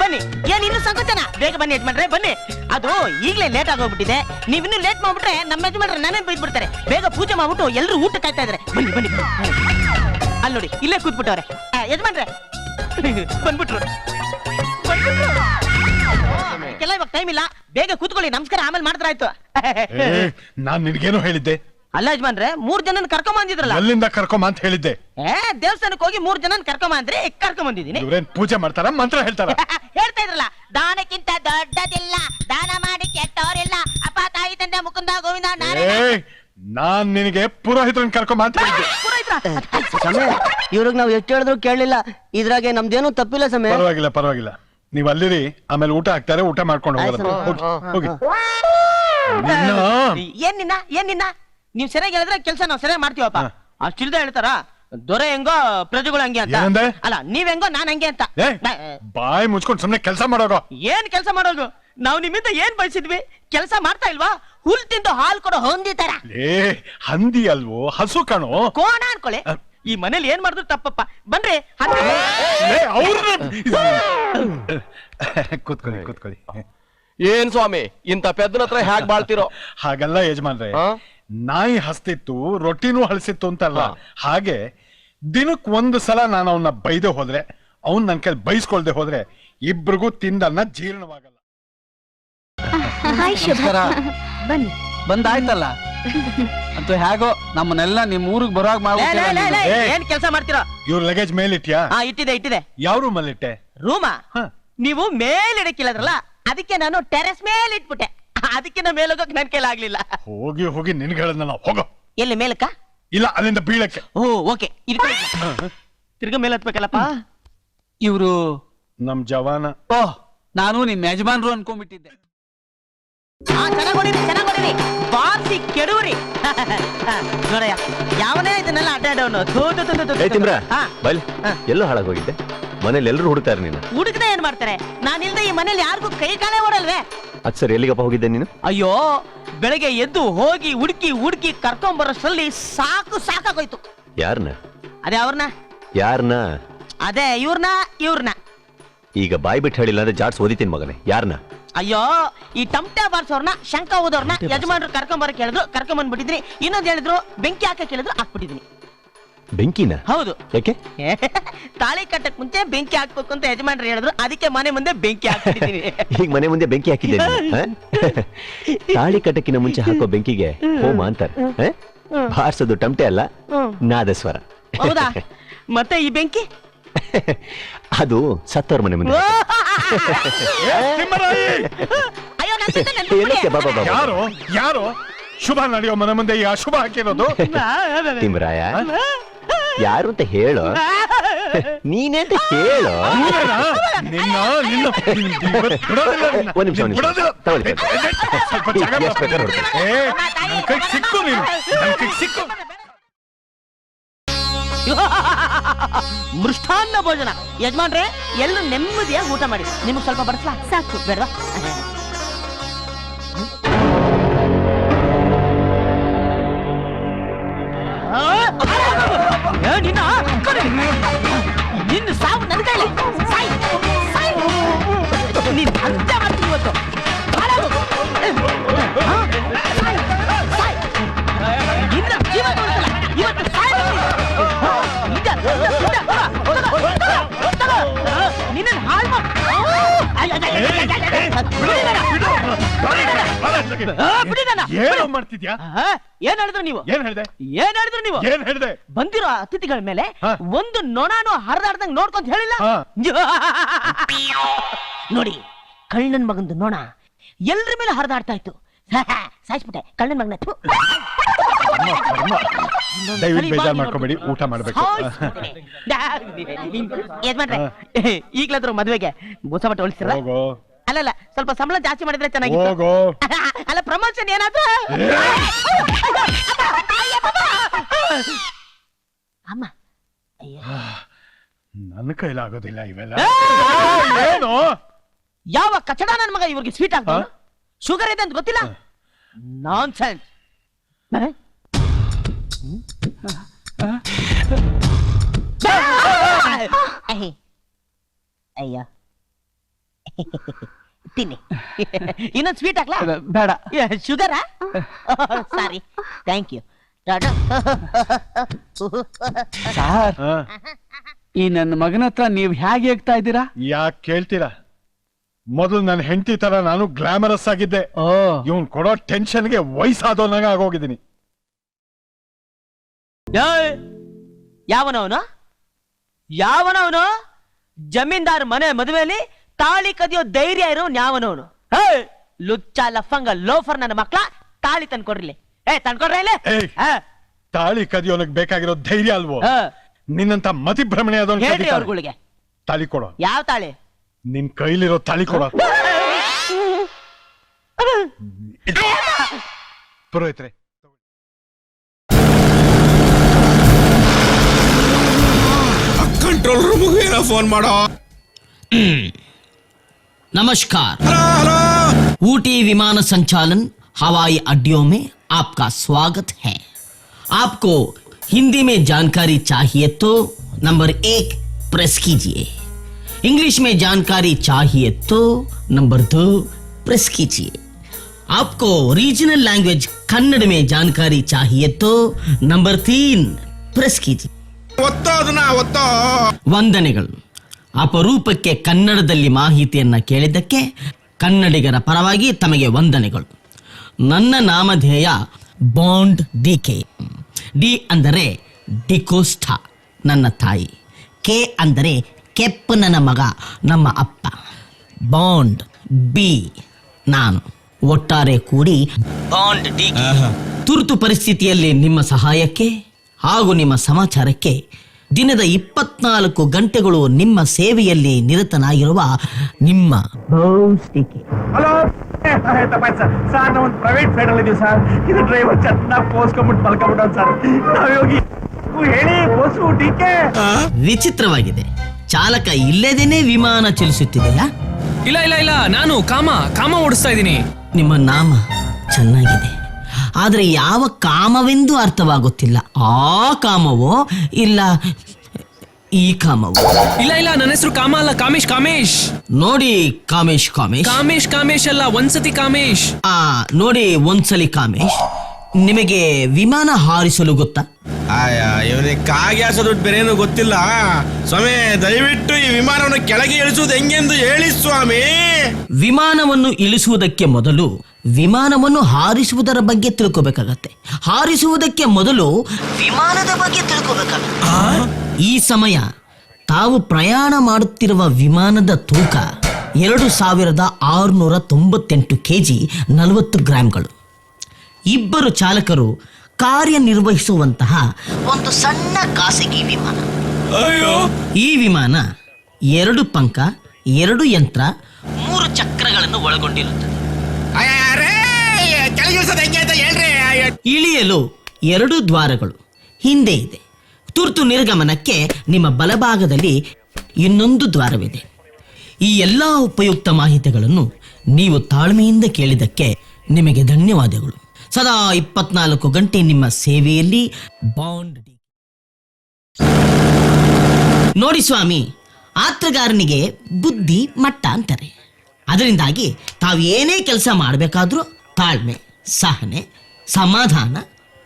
ಬನ್ನಿ. ಏನ್ ಇನ್ನು ಸಂಕೋಚನ? ಬೇಗ ಬನ್ನಿ ಯಜಮಾನ್ರೆ, ಬನ್ನಿ. ಅದು ಈಗಲೇ ಲೇಟ್ ಆಗೋಗ್ಬಿಟ್ಟಿದೆ. ನೀವ್ ಇನ್ನು ಲೇಟ್ ಮಾಡ್ಬಿಟ್ರೆ ನಮ್ಮ ಯಜಮಾನ್ರೆ ನಾನೇನ್ ಬೈದ್ ಬಿಡ್ತಾರೆ ಬೇಗ ಪೂಜೆ ಮಾಡ್ಬಿಟ್ಟು ಎಲ್ಲರೂ ಊಟ ಕಾಯ್ತಾ ಇದಾರೆ. ಬನ್ನಿ ಬನ್ನಿ. ಅಲ್ಲಿ ನೋಡಿ, ಇಲ್ಲೇ ಕೂತ್ಬಿಟ್ಟವ್ರೆ. ಯಜಮಾನ್ರೆ. ಬಂದ್ಬಿಟ್ರು. ಎಲ್ಲ ಇವಾಗ ಟೈಮ್ ಇಲ್ಲ. ಬೇಗ ಕೂತ್ಕೊಳ್ಳಿ. ನಮಸ್ಕಾರ. ಆಮೇಲೆ ಮಾಡಿದ್ರಾಯ್ತು ನಾನ್ ನಿನ್ಗೇನು ಹೇಳಿದ್ದೆ. ಅಲ್ಲ ಯಜಮಾನ್ರೆ ಮೂರ್ ಜನ ಕರ್ಕೊಂಡ್ ಬಂದಿದ್ರಲ್ಲ? ಅಲ್ಲಿಂದ ಕರ್ಕೊಂಬ ಅಂತ ಹೇಳಿದ್ದೆ? ಏ ದೇವಸ್ಥಾನಕ್ಕೆ ಹೋಗಿ ಮೂರ್ ಜನ ಕರ್ಕೊಂಬಂದ್ರೆ ಅಂದ್ರೆ ಕರ್ಕೊಂಡ್ ಬಂದಿದ್ದೀನಿ. ಇವ್ರೇನ್ ಪೂಜೆ ಮಾಡ್ತಾರ ಮಂತ್ರ ಹೇಳ್ತಾರ? ಹೇಳ್ತಾ ಇದ್ರಲ್ಲ ದಾನಕ್ಕಿಂತ ದೊಡ್ಡದಿಲ್ಲ ದಾನ ಮಾಡಿ ಕೆಟ್ಟವರಿಲ್ಲ ಅಪ್ಪ ತಾಯಿ ತಂದೆ ಮುಕುಂದ ಗೋವಿಂದ ನಾನ್ ನಿನಗೆ ಪುರೋಹಿತರನ್ ಕರ್ಕೊಂಬ ಅಂತ ಹೇಳಿದ್ದೆ. ಸಮಯ ಇವ್ರಿಗೆ ನಾವ್ ಎಷ್ಟು ಹೇಳಿದ್ರು ಕೇಳಲಿಲ್ಲ ಇದ್ರಾಗೆ ನಮ್ದೇನು ತಪ್ಪಿಲ್ಲ ಸಮಯ ಪರವಾಗಿಲ್ಲ ಪರವಾಗಿಲ್ಲ. ನೀವ್ ಅಲ್ಲಿರಿ ಆಮೇಲೆ ಊಟ ಹಾಕ್ತಾರೆ ಊಟ ಮಾಡ್ಕೊಂಡು ಹೋಗಿ ನಿನ್ನ ಏನ್ ನಿನ್ನ? ಏನ್ ನಿನ್ನ? ನೀವ್ ಸರಿಯಾಗಿ ಹೇಳಿದ್ರೆ ಕೆಲಸ ನಾವ್ ಸರಿಯಾಗಿ ಮಾಡ್ತೀವಪ್ಪ. ಹಾ. ಅಷ್ಟಿಲ್ದ ಹೇಳ್ತಾರ? ದೊರೆ ಹೆಂಗೋ ಪ್ರಜೆಗಳು ಹಂಗೆ ಅಂತ. ಏನಂದೆ? ಅಲ್ಲ ನೀವ್ ಹೆಂಗೋ ನಾನ್ ಹಂಗೆ ಅಂತ. ಬಾಯ್ ಬಾಯಿ ಮುಚ್ಕೊಂಡು ಸುಮ್ನೆ ಕೆಲಸ ಮಾಡೋಗೋ? ಏನ್ ಕೆಲಸ ಮಾಡೋದು? ನಾವ್ ನಿಮ್ಮಿಂದ ಏನ್ ಬಯಸಿದ್ವಿ? ಕೆಲಸ ಮಾಡ್ತಾ ಇಲ್ವಾ? ಹುಲ್ ತಿಂದು ಹಾಲ್ ಕೊಡೋ ಹೊಂದಿ ತರ. ಏ ಹಂದಿ ಅಲ್ವೋ? ಹಸು ಕಣೋ? ಕೋಣ ಅನ್ಕೊಳ್ಳಿ. ಈ ಮನೇಲಿ ಏನ್ ಮಾಡಿದ್ರು ತಪ್ಪಪ್ಪ. ಬನ್ರಿ ಹತ್ತಿ. ಏ, ಅವ್ರನ್ನ ಕೂತ್ಕೊಳ್ಳಿ ಕೂತ್ಕೊಳ್ಳಿ. ಏನ್ ಸ್ವಾಮಿ ಇಂತ ಪೆದ್ದನ ಹತ್ರ ಹ್ಯಾಕ್ ಬಾಳ್ತಿರೋ? ಹಾಗಲ್ಲ ಯಜಮಾನ್ರೆ. ಹಾ? ನಾಯಿ ಹಸ್ತಿತ್ತು ರೊಟ್ಟಿನೂ ಹಳಸಿತ್ತು ಅಂತಲ್ಲ. ಹಾಗೆ ದಿನಕ್ ಒಂದು ಸಲ ನಾನು ಅವನ್ನ ಬೈದೆ ಹೋದ್ರೆ ಅವನ್ ನನ್ ಕೈ ಬೈಸ್ಕೊಳ್ದೆ ಹೋದ್ರೆ ಇಬ್ರಿಗೂ ತಿಂದನ್ನ ಜೀರ್ಣವಾಗಲ್ಲ. ಹಾಯ್ ಶುಭ. ಬನ್ನಿ. ಬಂದಾಯ್ತಲ್ಲ? ಅಂತೂ ಹೇಗೋ ನಮ್ಮನ್ನೆಲ್ಲ ನಿಮ್ ಊರಿಗೆ ಬರೋಗ್ ಲೇ, ಲೇ, ಲೇ, ಲೇ, ಏನ್ ಕೆಲಸ ಮಾಡ್ತೀರಾ? ಇವ್ರ ಲಗೇಜ್ ಮೇಲಿಟ್ಯಾ? ಹಾ ಇಟ್ಟಿದೆ ಇಟ್ಟಿದೆ. ಯಾವ ರೂಮಲ್ಲಿಟ್ಟೆ ರೂಮಾ? ಹ. ನೀವು ಮೇಲಿಡಕ್ಕಿಲ್ಲದ್ರಲ್ಲ ಅದಕ್ಕೆ ನಾನು ಟೆರೆಸ್ ಮೇಲೆ ಇಟ್ಬಿಟ್ಟೆ. ಅದಕ್ಕೆ ನಾ ಮೇಲೆ ಹೋಗಕ್ ನನ್ ಕೇಳಾಗ್ಲಿಲ್ಲ ಹೋಗಿ ಹೋಗಿ ನಿನ್ಗೆ ಹೇಳದ್ನ ನಾವು. ಹೋಗೋ. ಎಲ್ಲಿ ಮೇಲಕ್ಕ? ಇಲ್ಲ ಅಲ್ಲಿಂದ ಬೀಳಕ್ಕೆ. Oh okay. ತಿರ್ಗ ಮೇಲೆ ಹತ್ಬೇಕಲ್ಲಪ್ಪ? ಇವ್ರು ನಮ್ ಜವಾನ. ಓಹ್ ನಾನು ನಿಮ್ ಯಜಮಾನ್ರು ಅನ್ಕೊಂಡ್ಬಿಟ್ಟಿದ್ದೆ. ಹಾ ಚೆನ್ನಾಗ್ ಹೊಡೀರಿ ಚೆನ್ನಾಗ್ ಹೊಡೀರಿ. ಬಾರ್ಸಿ ಕೆಡುವ್ರಿ ನೋಡಯ್ಯ ಯಾವನೇ ಇದನ್ನೆಲ್ಲ ಅಡ್ಡಾಡವನು ಏ ತಿಮ್ರ ಹಾ. ಬೈಲ್ ಹಾ. ಎಲ್ಲೋ ಹಾಳಾಗೋಗಿದ್ದೆ ಮನೇಲಿ ಎಲ್ಲರೂ ಹುಡುಕ್ತಾರೆ ನೀನು? ಹುಡುಕದೆ ಏನ್ ಮಾಡ್ತಾರೆ? ನಾನಿಲ್ದೆ ಈ ಮನೇಲಿ ಯಾರಿಗೂ ಕೈ ಕಾಲೇ ಓಡಲ್ವೇ? ಅದ್ ಸರಿ ಎಲ್ಲಿಗಪ್ಪ ಹೋಗಿದ್ದೆ ನೀನು? ಅಯ್ಯೋ ಬೆಳಗ್ಗೆ ಎದ್ದು ಹೋಗಿ ಹುಡುಕಿ ಹುಡುಕಿ ಕರ್ಕೊಂಡ್ ಬರೋಷ್ಟ್ರಲ್ಲಿ ಸಾಕು ಸಾಕಾಗೋಯ್ತು. ಯಾರನ್ನ ಅದೇ ಅವ್ರನ್ನ? ಯಾರನ್ನ ಅದೇ ಇವ್ರನ್ನ ಇವ್ರನ್ನ. ಈಗ ಬಾಯ್ ಬಿಟ್ಟು ಹೇಳಿಲ್ಲ ಅಂದ್ರೆ ಜಾಡ್ಸ್ ಓದಿತೀನಿ ಮಗನೇ. ಯಾರನ್ನ ಅಯ್ಯೋ ಈ ಟಮ್ಟೆ ಬಾರ್ಸೋರ್ನ ಶಂಕ ಓದೋರ್ನ ಯಜಮಾನ್ರು ಕರ್ಕೊಂಬರ ಕೇಳಿದ್ರು ಹೇಳಿದ್ರು ಇನ್ನೊಂದು ಬಂದ್ಬಿಟ್ಟಿದ್ರಿ ಇನ್ನೊಂದ್ ಹೇಳಿದ್ರು ಬೆಂಕಿ ಹಾಕಕ್ಕೆ ಹೇಳಿದ್ರು ಹಾಕ್ಬಿಟ್ಟಿದೀನಿ ಬೆಂಕಿನ? ಹೌದು. ಯಾಕೆ? ತಾಳಿ ಕಟ್ಟಕ್ ಮುಂಚೆ ಬೆಂಕಿ ಹಾಕ್ಬೇಕು ಅಂತ ಯಜಮಾನ್ರು ಹೇಳಿದ್ರು. ಅದಕ್ಕೆ ಮನೆ ಮುಂದೆ ಬೆಂಕಿ ಹಾಕ್ಬಿಟ್ಟಿದೀನಿ. ಈಗ ಮನೆ ಮುಂದೆ ಬೆಂಕಿ ಹಾಕಿದ್ದೆ ನೀನು, ತಾಳಿ ಕಟ್ಟಕ್ಕಿನ ಮುಂಚೆ ಹಾಕೋ ಬೆಂಕಿಗೆ ಹೋಮ ಅಂತಾರೆ ಬಾರಿಸೋದು ಬಾರ್ಸೋದು ಟಮಟೆ ಅಲ್ಲ ನಾದಸ್ವರ. ಹೌದಾ? ಮತ್ತೆ ಈ ಬೆಂಕಿ? ಅದು ಸತ್ತವ್ರ ಮನೆ ಮುಂದೆ ಅಯ್ಯೋ ನನ್ ಜೊತೆ ನೆನ್ಪಿಟ್ಬಿಡಿ. ಏನಕ್ಕೆ? ಬಾಬಾ ಬಾಬಾ ಯಾರು? ಯಾರು? ಶುಭ ನಡೆಯೋ ಮನೆ ಮುಂದೆ ಈ ಅಶುಭ ಹಾಕಿರೋದು? ತಿಮ್ರಾಯ ಯಾರು ಅಂತ ಹೇಳು. ನೀನೇ ಅಂತ ಹೇಳು. ನಿನ್ನ ನಿನ್ನ. ಇವತ್ತು ಬಿಡೋದಿಲ್ಲ ನಿನ್ನ. ಒಂದ್ ನಿಮಿಷ, ಒಂದ್ ನಿಮಿಷ. ತಗೊಳ್ಳಿ, ಎಷ್ಟು ಬೇಕಾದ್ರೂ ನನ್ ಕೈಗ್ ಸಿಕ್ಕು ನೀನು. ನನ್ ಕೈಗ್ ಸಿಕ್ಕು. ಮೃಷ್ಟಾನ್ನ ಭೋಜನ. ಯಜಮಾನ್ರೆ ಎಲ್ಲರೂ ನೆಮ್ಮದಿಯಾಗಿ ಊಟ ಮಾಡಿ. ನಿಮ್ಗೆ ಸ್ವಲ್ಪ ಬಡಿಸ್ಲಾ ಸಾಕು. ಬೇಡವಾ? ನಿನ್ನ ಕಡೆ. ನಿನ್ನ ಸಾವು ನನ್ನ ಕೈಲಿ ಸಾಯ್ ಸಾಯ್ ನೀನ್ ಅಂತ್ಯ ಮಾಡ್ತೀನಿ ಇವತ್ತು ಹಾಳಾಗು. ಹಾ? ಸಾಯ್, ಸಾಯ್. ನಿನ್ನ ಜೀವ ಉಳಿಸಲ್ಲ. ಇವತ್ತು ಸಾಯ್ಬೇಕು ನೀನು. ಹಾ, ನಿಜ, ನಿಜ, ನಿಜ. ತಗೋ, ತಗೋ, ತಗೋ, ತಗೋ. ನಿನ್ನನ್ನ ಹಾಳ್ ಮಾಡ್- ಅಯ್ಯ, ಅಯ್ಯ, ಅಯ್ಯ, ಅಯ್ಯ, ಅಯ್ಯ, ಅಯ್ಯ. ಬಿಡಿ. ನನ್ನ. ಆ, ಬಿಡಿ ನನ್ನ. ಏನೋ ಮಾಡ್ತಿದ್ಯಾ ಏನ್ ಹೇಳಿದ್ರು ನೀವು? ಏನ್ ಹೇಳ್ದೆ? ಏನ್ ಹೇಳಿದ್ರು ನೀವು? ಏನ್ ಹೇಳ್ದೆ? ಬಂದಿರೋ ಅತಿಥಿಗಳ ಮೇಲೆ ಒಂದು ನೊಣಾನು ಹರಿದಾಡ್ದಂಗ್ ನೋಡ್ಕೊಂತ ಹೇಳಿಲ್ಲ? ನೋಡಿ ಕಳ್ಳನ್ ಮಗಂದು ನೋಣ ಎಲ್ರ ಮೇಲೆ ಹರಿದಾಡ್ತಾ ಇತ್ತು. ಸಾಯಿಸ್ಬಿಟ್ಟೆ. ಕಳ್ಳನ್ ಮಗನ ಥು. ದಯವಿಟ್ಟು ಬೇಜಾರ್ ಮಾಡ್ಕೊಬೇಡಿ, ಊಟ ಮಾಡ್ಬೇಕು. ಏನ್ ಮಾಡ್ರೆ. ಈಗ್ಲಾದ್ರು ಮದ್ವೆಗೆ ಹೊಸ ಬಟ್ಟೆ ಹೋಗೋ. ಅಲ್ಲಲ್ಲ ಸ್ವಲ್ಪ ಸಂಬಳ ಜಾಸ್ತಿ ಮಾಡಿದ್ರೆ ಚೆನ್ನಾಗಿತ್ತು. ಹೋಗೋ. ಅಲ್ಲ ಪ್ರಮೋಷನ್ ಏನಾದ್ರು? ಅಮ್ಮ. ಅಯ್ಯೋ. ನನ್ನ ಕೈಲಾಗೋದಿಲ್ಲ ಇವೆಲ್ಲ! ಏನು? ಯಾವ ಕಚಡ ನನ್ ಮಗ ಇವ್ರಿಗೆ ಸ್ವೀಟ್ ಆಗ್ತಾನ ಹಾ? ಶುಗರ್ ಇದೆ ಅಂತ ಗೊತ್ತಿಲ್ಲ? ನಾನ್ ಸೆನ್ಸ್ ಅಯ್ಯ. ತಿನ್ನಿ ಇನ್ನೊಂದು ಸ್ವೀಟ್ ಹಾಕ್ಲಾ? ಬೇಡ. ಶುಗರಾ ಸಾರಿ ಥ್ಯಾಂಕ್ ಯು ಸಾರ್ ಈ ನನ್ನ ಮಗನ ಹತ್ರ ನೀವ್ ಹೇಗೆ ಹೇಳ್ತಾ ಇದ್ದೀರಾ? ಯಾಕೆ ಕೇಳ್ತೀರಾ? ಮೊದಲು ನನ್ನ ಹೆಂಡತಿ ತರ ನಾನು ಗ್ಲಾಮರಸ್ ಆಗಿದ್ದೆ. ಓ. ಇವನ್ ಕೊಡೋ ಟೆನ್ಷನ್ಗೆ ವಯಸ್ಸಾದವನಾಗ ಆಗೋಗಿದ್ದೀನಿ. ಯಾವನವನು? ಯಾವನವನು? ಜಮೀನ್ದಾರ್ ಮನೆ ಮದುವೆಯಲ್ಲಿ ತಾಳಿ ಕದಿಯೋ ಧೈರ್ಯ ಇರೋ ನ್ಯಾವನವನು ಹೇ ಲುಚ್ಚ ಲಫಂಗ ಲೋಫರ್ ನನ್ನ ಮಕ್ಳ ತಾಳಿ ತಂದ್ಕೊಡ್ರಿಲಿ ಏ ತಂದ್ಕೊಡ್ರಿ ಇಲ್ಲ? ಏಯ್. ತಾಳಿ ಕದಿಯೋನಕ್ ಬೇಕಾಗಿರೋ ಧೈರ್ಯ ಅಲ್ವೋ? ಹಾ. ನಿನ್ನಂತ ಮತಿಭ್ರಮಣೆ ಭ್ರಮಣೆ ಹೇಳ್ರಿ. ಅವ್ರುಗಳಿಗೆ. ತಾಳಿ ಕೊಡೋ. ಯಾವ ತಾಳಿ? ನಿನ್ ಕೈಲಿರೋ ತಾಳಿ ಕೊಡೋ. ಪುರೋಹಿತ್ರೆ. ಕಂಟ್ರೋಲ್ ರೂಮ್ ಏನೋ ಫೋನ್ ಮಾಡೋ. नमस्कार। ऊटी विमान संचालन हवाई अड्डियों में आपका स्वागत है। आपको हिंदी में जानकारी चाहिए तो नंबर एक प्रेस कीजिए। इंग्लिश में जानकारी चाहिए तो नंबर दो प्रेस कीजिए। आपको रीजनल लैंग्वेज कन्नड़ में जानकारी चाहिए तो नंबर तीन प्रेस कीजिए। वंदने ಅಪರೂಪಕ್ಕೆ ಕನ್ನಡದಲ್ಲಿ ಮಾಹಿತಿಯನ್ನ ಕೇಳಿದ್ದಕ್ಕೆ ಕನ್ನಡಿಗರ ಪರವಾಗಿ ತಮಗೆ ವಂದನೆಗಳು. ನನ್ನ ನಾಮಧೇಯ ಬಾಂಡ್ ಡಿ ಕೆ ಡಿ ಅಂದರೆ ಡಿಕೋಸ್ಠ ನನ್ನ ತಾಯಿ. ಕೆ ಅಂದರೆ ಕೆಪ್ಪನನ ಮಗ, ನಮ್ಮ ಅಪ್ಪ. ಬಾಂಡ್ ಬಿ, ನಾನು. ಒಟ್ಟಾರೆ ಕೂಡಿ ಬಾಂಡ್ ಡಿ ತುರ್ತು ಪರಿಸ್ಥಿತಿಯಲ್ಲಿ ನಿಮ್ಮ ಸಹಾಯಕ್ಕೆ ಹಾಗೂ ನಿಮ್ಮ ಸಮಾಚಾರಕ್ಕೆ ದಿನದ ಇಪ್ಪತ್ನಾಲ್ಕು ಗಂಟೆಗಳು ನಿಮ್ಮ ಸೇವೆಯಲ್ಲಿ ನಿರತನಾಗಿರುವ ನಿಮ್ಮ bond D K hello sir. ನಾವು ಒಂದು ಪ್ರೈವೇಟ್ ಫ್ಲೈಟ್ ಅಲ್ಲಿ ಇದೀವಿ ಸರ್. ಇದು ಡ್ರೈವರ್ ಚೆನ್ನಾಗಿ ಪೋಸ್ಕೊಂಡ್ಬಿಟ್ಟು ಮಲ್ಕೊಂಡ್ಬಿಟ್ಟು ಸರ್. ನಾವ್ ಹೋಗಿ ಹೇಳಿ ಬೋಸು ಡಿಕೆ. ವಿಚಿತ್ರವಾಗಿದೆ. ಚಾಲಕ ಇಲ್ಲದೇನೆ ವಿಮಾನ ಚಲಿಸುತ್ತಿದೆಯಾ? ಇಲ್ಲ ಇಲ್ಲ ಇಲ್ಲ. ನಾನು ಕಾಮ ಕಾಮ ಓಡಿಸ್ತಾ ಇದ್ದೀನಿ. ನಿಮ್ಮ ನಾಮ ಚೆನ್ನಾಗಿದೆ. ಆದರೆ ಯಾವ ಕಾಮವೆಂದು ಅರ್ಥವಾಗುತ್ತಿಲ್ಲ. ಆ ಕಾಮವೋ ಇಲ್ಲ ಈ ಕಾಮವೋ? ಇಲ್ಲ ಇಲ್ಲ ನನ್ನ ಹೆಸರು ಕಾಮ ಅಲ್ಲ ಕಾಮೇಶ್ ಕಾಮೇಶ್. ನೋಡಿ ಕಾಮೇಶ್ ಕಾಮೇಶ್. ಕಾಮೇಶ್ ಕಾಮೇಶ್ ಅಲ್ಲ ಒಂದ್ಸತಿ ಕಾಮೇಶ್. ಆ ನೋಡಿ ಒಂದ್ಸಲಿ ಕಾಮೇಶ್. ನಿಮಗೆ ವಿಮಾನ ಹಾರಿಸಲು ಗೊತ್ತಾ? ಆಯಾ ಇವನಿಗೆ ಕಾಗ್ಯಾಸ ದುಡ್ಡು ಬೇರೇನು ಗೊತ್ತಿಲ್ಲ. ಸ್ವಾಮಿ ದಯವಿಟ್ಟು ಈ ವಿಮಾನವನ್ನು ಕೆಳಗೆ ಇಳಿಸುವುದು ಹೆಂಗೆಂದು ಹೇಳಿ ಸ್ವಾಮಿ. ವಿಮಾನವನ್ನು ಇಳಿಸುವುದಕ್ಕೆ ಮೊದಲು ವಿಮಾನವನ್ನು ಹಾರಿಸುವುದರ ಬಗ್ಗೆ ತಿಳ್ಕೋಬೇಕಾಗತ್ತೆ. ಹಾರಿಸುವುದಕ್ಕೆ ಮೊದಲು ವಿಮಾನದ ಬಗ್ಗೆ ತಿಳ್ಕೋಬೇಕಾಗತ್ತೆ. ಈ ಸಮಯ ತಾವು ಪ್ರಯಾಣ ಮಾಡುತ್ತಿರುವ ವಿಮಾನದ ತೂಕ ಎರಡು ಸಾವಿರದ ಆರುನೂರ ತೊಂಬತ್ತೆಂಟು ಕೆಜಿ ನಲವತ್ತು ಗ್ರಾಂಗಳು. ಇಬ್ಬರು ಚಾಲಕರು ಕಾರ್ಯನಿರ್ವಹಿಸುವಂತಹ ಒಂದು ಸಣ್ಣ ಖಾಸಗಿ ವಿಮಾನ. ಅಯ್ಯೋ! ಈ ವಿಮಾನ ಎರಡು ಪಂಕ ಎರಡು ಯಂತ್ರ ಮೂರು ಚಕ್ರಗಳನ್ನು ಒಳಗೊಂಡಿರುತ್ತದೆ. ಇಳಿಯಲು ಎರಡು ದ್ವಾರಗಳು ಹಿಂದೆ ಇದೆ. ತುರ್ತು ನಿರ್ಗಮನಕ್ಕೆ ನಿಮ್ಮ ಬಲಭಾಗದಲ್ಲಿ ಇನ್ನೊಂದು ದ್ವಾರವಿದೆ. ಈ ಎಲ್ಲ ಉಪಯುಕ್ತ ಮಾಹಿತಿಗಳನ್ನು ನೀವು ತಾಳ್ಮೆಯಿಂದ ಕೇಳಿದ್ದಕ್ಕೆ ನಿಮಗೆ ಧನ್ಯವಾದಗಳು. ಸದಾ ಇಪ್ಪತ್ನಾಲ್ಕು ಗಂಟೆ ನಿಮ್ಮ ಸೇವೆಯಲ್ಲಿ ಬಾಂಡ್ ನೋಡಿ ಸ್ವಾಮಿ ಆತ್ರಗಾರನಿಗೆ ಬುದ್ಧಿ ಮಟ್ಟ ಅಂತಾರೆ. ಅದರಿಂದಾಗಿ ತಾವು ಏನೇ ಕೆಲಸ ಮಾಡಬೇಕಾದ್ರೂ ತಾಳ್ಮೆ ಸಹನೆ ಸಮಾಧಾನ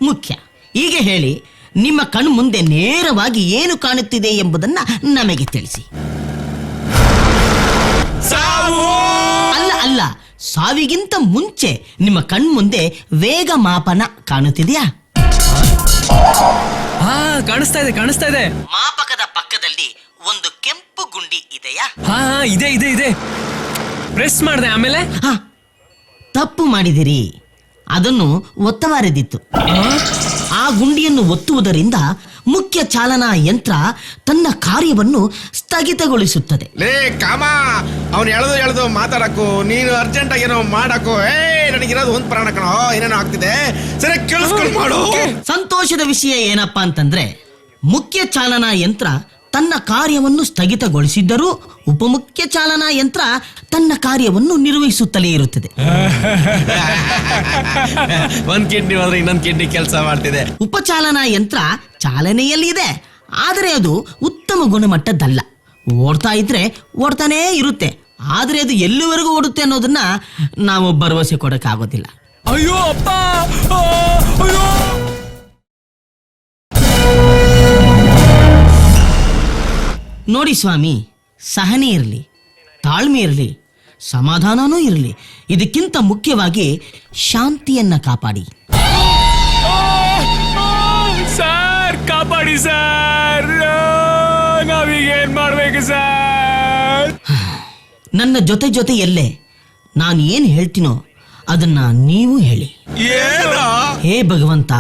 ಮುಖ್ಯ. ಹೀಗೆ ಹೇಳಿ ನಿಮ್ಮ ಕಣ್ಣು ಮುಂದೆ ನೇರವಾಗಿ ಏನು ಕಾಣುತ್ತಿದೆ ಎಂಬುದನ್ನ ನಮಗೆ ತಿಳಿಸಿ. ಸಾವು! ಅಲ್ಲ ಅಲ್ಲ ಸಾವಿಗಿಂತ ಮುಂಚೆ ನಿಮ್ಮ ಕಣ್ಮುಂದೆ ವೇಗ ಮಾಪನ ಕಾಣುತ್ತಿದೆಯಾ? ಹಾ ಕಾಣಿಸ್ತಾ ಇದೆ ಕಾಣಿಸ್ತಾ ಇದೆ. ಮಾಪಕದ ಪಕ್ಕದಲ್ಲಿ ಒಂದು ಕೆಂಪು ಗುಂಡಿ ಇದೆಯಾ? ಹಾ ಹಾ ಇದೆ ಇದೆ ಇದೆ. ಪ್ರೆಸ್ ಮಾಡಿದೆ ಆಮೇಲೆ? ಹ, ತಪ್ಪು ಮಾಡಿದಿರಿ. ಅದನ್ನು ಒತ್ತಬಾರದಿತ್ತು ಆ ಗುಂಡಿಯನ್ನು ಒತ್ತುವುದರಿಂದ ಮುಖ್ಯ ಚಾಲನಾ ಯಂತ್ರ ತನ್ನ ಕಾರ್ಯವನ್ನು ಸ್ಥಗಿತಗೊಳಿಸುತ್ತದೆ. ಲೇ ಕಾಮ ಅವ್ನು ಎಳೆದು ಎಳೆದು ಮಾತಾಡಕು ನೀನು ಅರ್ಜೆಂಟ್ ಆಗಿ ಏನೋ ಮಾಡಕು ಏ ನನಗಿರೋದು ಒಂದು ಪ್ರಾಣ ಕಣೋ ಏನೇನೋ ಆಗ್ತಿದೆ. ಸರಿ ಕೇಳಿಸ್ಕೊಂಡು ಮಾಡು. ಸಂತೋಷದ ವಿಷಯ ಏನಪ್ಪಾ ಅಂತಂದ್ರೆ ಮುಖ್ಯ ಚಾಲನಾ ಯಂತ್ರ ತನ್ನ ಕಾರ್ಯವನ್ನು ಸ್ಥಗಿತಗೊಳಿಸಿದ್ದರೂ ಉಪಮುಖ್ಯ ಚಾಲನಾ ಯಂತ್ರ ತನ್ನ ಕಾರ್ಯವನ್ನು ನಿರ್ವಹಿಸುತ್ತಲೇ ಇರುತ್ತದೆ. ಒಂದ್ ಕಿಡ್ನಿ ಹೋದ್ರೆ ಇನ್ನೊಂದ್ ಕಿಡ್ನಿ ಕೆಲಸ ಮಾಡ್ತಿದೆ. ಉಪಚಾಲನಾ ಯಂತ್ರ ಚಾಲನೆಯಲ್ಲಿದೆ ಆದರೆ ಅದು ಉತ್ತಮ ಗುಣಮಟ್ಟದ್ದಲ್ಲ. ಓಡ್ತಾ ಇದ್ರೆ ಓಡ್ತಾನೇ ಇರುತ್ತೆ ಆದ್ರೆ ಅದು ಎಲ್ಲಿವರೆಗೂ ಓಡುತ್ತೆ ಅನ್ನೋದನ್ನ ನಾವು ಭರವಸೆ ಕೊಡಕ್ಕಾಗೋದಿಲ್ಲ. ಅಯ್ಯೋ ಅಪ್ಪ! ಅಯ್ಯೋ! ನೋಡಿ ಸ್ವಾಮಿ ಸಹನೆ ಇರಲಿ ತಾಳ್ಮೆ ಇರಲಿ ಸಮಾಧಾನನೂ ಇರಲಿ. ಇದಕ್ಕಿಂತ ಮುಖ್ಯವಾಗಿ ಶಾಂತಿಯನ್ನ ಕಾಪಾಡಿ. ಸರ್ ಕಾಪಾಡಿ ಸರ್. ನಾವೀಗೇನ್ ಮಾಡ್ಬೇಕು ಸರ್? ನನ್ನ ಜೊತೆ ಜೊತೆಯಲ್ಲೇ ನಾನು ಏನು ಹೇಳ್ತೀನೋ ಅದನ್ನ ನೀವು ಹೇಳಿ. ಏನೋ? ಹೇ ಭಗವಂತ.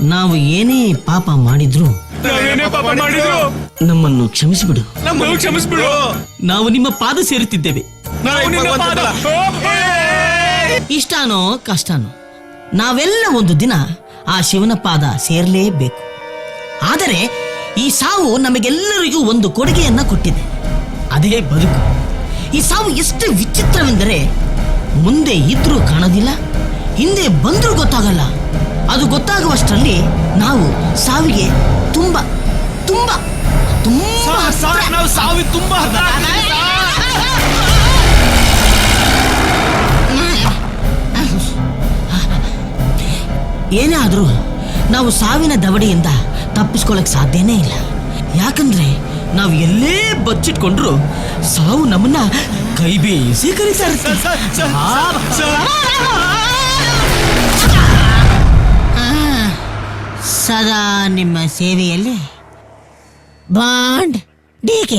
ನಾವು ಏನೇ ಪಾಪ ಮಾಡಿದ್ರು ನಾವೇನೇ ಪಾಪ ಮಾಡಿದ್ರು? ನಮ್ಮನ್ನು ಕ್ಷಮಿಸಿಬಿಡು. ನಮ್ಮನ್ನು ಕ್ಷಮಿಸ್ಬಿಡು. ನಾವು ನಿಮ್ಮ ಪಾದ ಸೇರುತ್ತಿದ್ದೇವೆ ನಾವು ನಿನ್ನ ಪಾದ. ಇಷ್ಟನೋ ಕಷ್ಟನೋ ನಾವೆಲ್ಲ ಒಂದು ದಿನ ಆ ಶಿವನ ಪಾದ ಸೇರಲೇಬೇಕು. ಆದರೆ ಈ ಸಾವು ನಮಗೆಲ್ಲರಿಗೂ ಒಂದು ಕೊಡುಗೆಯನ್ನ ಕೊಟ್ಟಿದೆ. ಅದೇ ಬದುಕು. ಈ ಸಾವು ಎಷ್ಟು ವಿಚಿತ್ರವೆಂದರೆ ಮುಂದೆ ಇದ್ರೂ ಕಾಣೋದಿಲ್ಲ ಹಿಂದೆ ಬಂದರೂ ಗೊತ್ತಾಗಲ್ಲ. ಅದು ಗೊತ್ತಾಗುವಷ್ಟರಲ್ಲಿ ನಾವು ಸಾವಿಗೆ ತುಂಬಾ ತುಂಬಾ ತುಂಬಾ. ನಾವು ಸಾವಿ ತುಂಬ ಏನೇ ಆದರೂ ನಾವು ಸಾವಿನ ದವಡೆಯಿಂದ ತಪ್ಪಿಸ್ಕೊಳಕ್ ಸಾಧ್ಯನೇ ಇಲ್ಲ. ಯಾಕಂದ್ರೆ ನಾವು ಎಲ್ಲೇ ಬಚ್ಚಿಟ್ಕೊಂಡ್ರು ಸಾವು ನಮ್ಮನ್ನ ಕೈ ಬೀಸಿ ಕರೀತಾ ಸದಾ ನಿಮ್ಮ ಸೇವೆಯಲ್ಲಿ ಬಾಂಡ್ ಡಿ ಕೆ